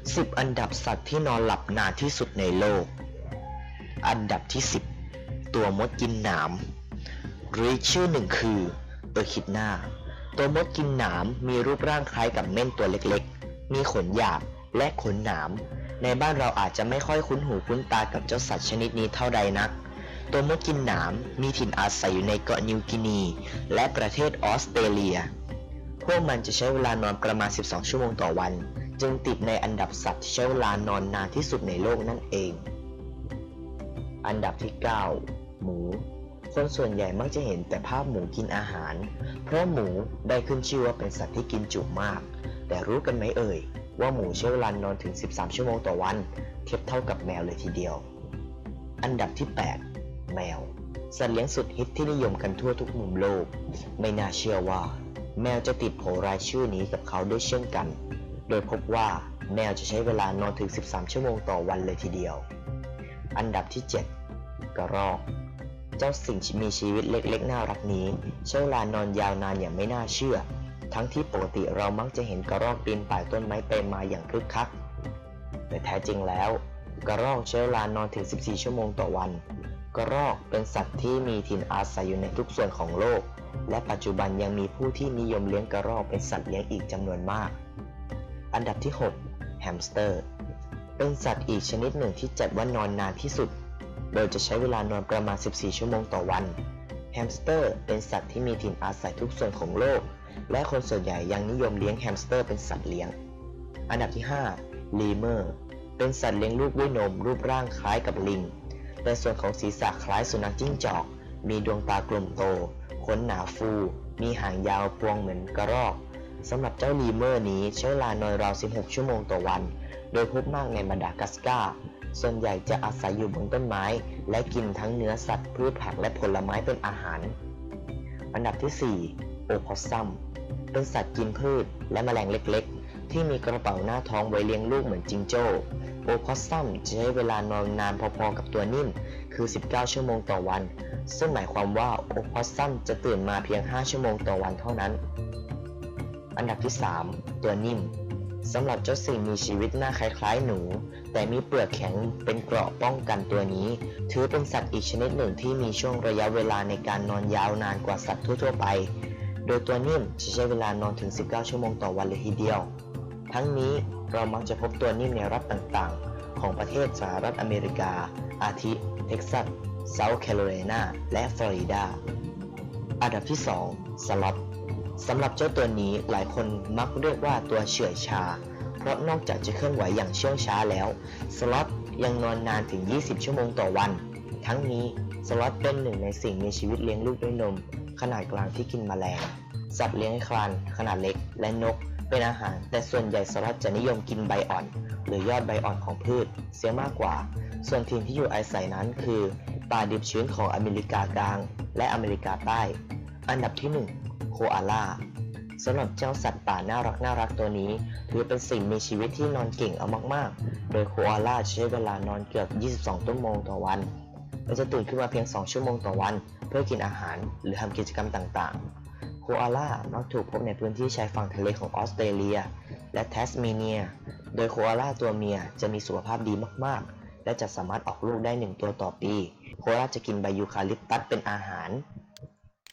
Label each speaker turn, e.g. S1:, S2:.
S1: 10 อันดับสัตว์ที่นอนหลับนานที่สุดในโลก อันดับที่ 10 ตัวมดกินหนามหรืออีกชื่อหนึ่งคือเออคิดนาตัวมดกินหนามมีรูปร่างคล้ายกับเม่นตัวเล็กๆ มีขนหยาบและขนหนาม ในบ้านเราอาจจะไม่ค่อยคุ้นหูคุ้นตากับเจ้าสัตว์ชนิดนี้เท่าใดนัก ตัวมดกินหนามมีถิ่นอาศัยอยู่ในเกาะนิวกินี และประเทศออสเตรเลีย พวกมันจะใช้เวลานอนประมาณ 12 ชั่วโมงต่อวัน จึงติดในอันดับสัตว์ที่ใช้เวลานอนนานที่สุดในโลกนั่นเอง อันดับที่ 9 หมู คนส่วนใหญ่มักจะเห็นแต่ภาพหมูกินอาหาร เพราะหมูได้ขึ้นชื่อว่าเป็นสัตว์ที่กินจุมาก แต่รู้กันไหมเอ่ย ว่าหมูใช้เวลานอนถึง 13 ชั่วโมงต่อวัน เทียบเท่ากับแมวเลยทีเดียว อันดับที่ 8 แมว สัตว์เลี้ยงสุดฮิตที่นิยมกันทั่วทุกมุมโลก ไม่น่าเชื่อว่า แมวจะติดโผรายชื่อนี้กับเขาด้วยเช่นกัน ดยพบว่าแมวจะใช้เวลานอนถึง 13 ชั่วโมงต่อวันเลยทีเดียว อันดับที่ 7 กระรอก เจ้าสิ่งมีชีวิตเล็กๆ น่ารักนี้ ใช้เวลานอนยาวนานอย่างไม่น่าเชื่อ ทั้งที่ปกติเรามักจะเห็นกระรอกปีนป่ายต้นไม้ไปมาอย่างคึกคัก แต่แท้จริงแล้ว กระรอกใช้เวลานอนถึง 14 ชั่วโมงต่อวัน กระรอกเป็นสัตว์ที่มีถิ่นอาศัยอยู่ในทุกส่วนของโลก และปัจจุบันยังมีผู้ที่นิยมเลี้ยงกระรอกเป็นสัตว์เลี้ยงอีกจำนวนมาก อันดับที่ 6 แฮมสเตอร์ เป็นสัตว์อีกชนิดหนึ่งที่จัดว่านอนนานที่สุด โดยจะใช้เวลานอนประมาณ 14 ชั่วโมงต่อวัน แฮมสเตอร์เป็นสัตว์ที่มีถิ่นอาศัยทุกส่วนของโลก และคนส่วนใหญ่ยังนิยมเลี้ยงแฮมสเตอร์เป็นสัตว์เลี้ยง อันดับที่ 5 ลีเมอร์ เป็นสัตว์เลี้ยงลูกด้วยนมรูปร่างคล้ายกับลิง แต่ส่วนของศีรษะคล้ายสุนัขจิ้งจอก มีดวงตากลมโต ขนหนาฟู มีหางยาวพวงเหมือนกระรอก สำหรับเจ้าลีเมอร์นี้ใช้เวลานอนราว 16 ชั่วโมงต่อวัน โดยพบมากในมาดากัสการ์ส่วนใหญ่จะอาศัยอยู่บนต้นไม้ และกินทั้งเนื้อสัตว์พืชผักและผลไม้เป็นอาหาร อันดับที่ 4 โอพอสซัม เป็นสัตว์กินพืชและแมลงเล็กๆ ที่มีกระเป๋าหน้าท้องไว้เลี้ยงลูกเหมือนจิงโจ้ โอพอสซัมจะใช้เวลานอนนานพอๆกับตัวนิ่ม คือ 19 ชั่วโมงต่อวัน ซึ่งหมายความว่าโอพอสซัมจะตื่นมาเพียง 5 ชั่วโมงต่อวันเท่านั้น อันดับที่ 3 ตัวนิ่มสำหรับเจ้าสิ่งมีชีวิตหน้าคล้ายๆหนู แต่มีเปลือกแข็งเป็นเกราะป้องกันตัวนี้ ถือเป็นสัตว์อีกชนิดหนึ่งที่มีช่วงระยะเวลาในการนอนยาวนานกว่าสัตว์ทั่วๆไป โดยตัวนิ่มจะใช้เวลานอนถึง 19 ชั่วโมงต่อวันเลยทีเดียว ทั้งนี้เรามักจะพบตัวนิ่มในรัฐต่างๆ ของประเทศสหรัฐอเมริกา อาทิเท็กซัสเซาท์แคโรไลนาและฟลอริดา อันดับที่ 2 สล็อต สำหรับเจ้าตัวนี้หลายคนมักเรียกว่าตัวเฉื่อยชา เพราะนอกจากจะเคลื่อนไหวอย่างเชื่องช้าแล้ว สล็อตยังนอนนานถึง 20 ชั่วโมงต่อวัน ทั้งนี้สล็อตเป็นหนึ่งในสิ่งมีชีวิตเลี้ยงลูกด้วยนม ขนาดกลางที่กินแมลง สัตว์เลี้ยงคลานขนาดเล็กและนกเป็นอาหาร แต่ส่วนใหญ่สล็อตจะนิยมกินใบอ่อน หรือยอดใบอ่อนของพืช เสียมากกว่า ส่วนถิ่นที่อยู่อาศัยนั้นคือป่าดิบชื้นของอเมริกากลาง และอเมริกาใต้ อันดับที่ 1 อาล่าสำหรับเจ้าสัตว์ป่าน่ารักน่ารักตัวนี้ ถือเป็นสิ่งมีชีวิตที่นอนเก่งเอามากๆ โดยโคอาล่าใช้เวลานอนเกือบ 22 ชั่วโมงต่อวันและจะตื่นขึ้นมาเพียง 2 ชั่วโมงต่อวัน เพื่อกินอาหารหรือทำกิจกรรมต่างๆ โคอาล่ามักถูกพบในพื้นที่ชายฝั่งทะเลของออสเตรเลีย และแทสเมเนีย โดยโคอาล่าตัวเมียจะมีสุขภาพดีมากๆ และจะสามารถออกลูกได้ 1 ตัวต่อปี โคอาล่าจะกินใบยูคาลิปตัสเป็นอาหาร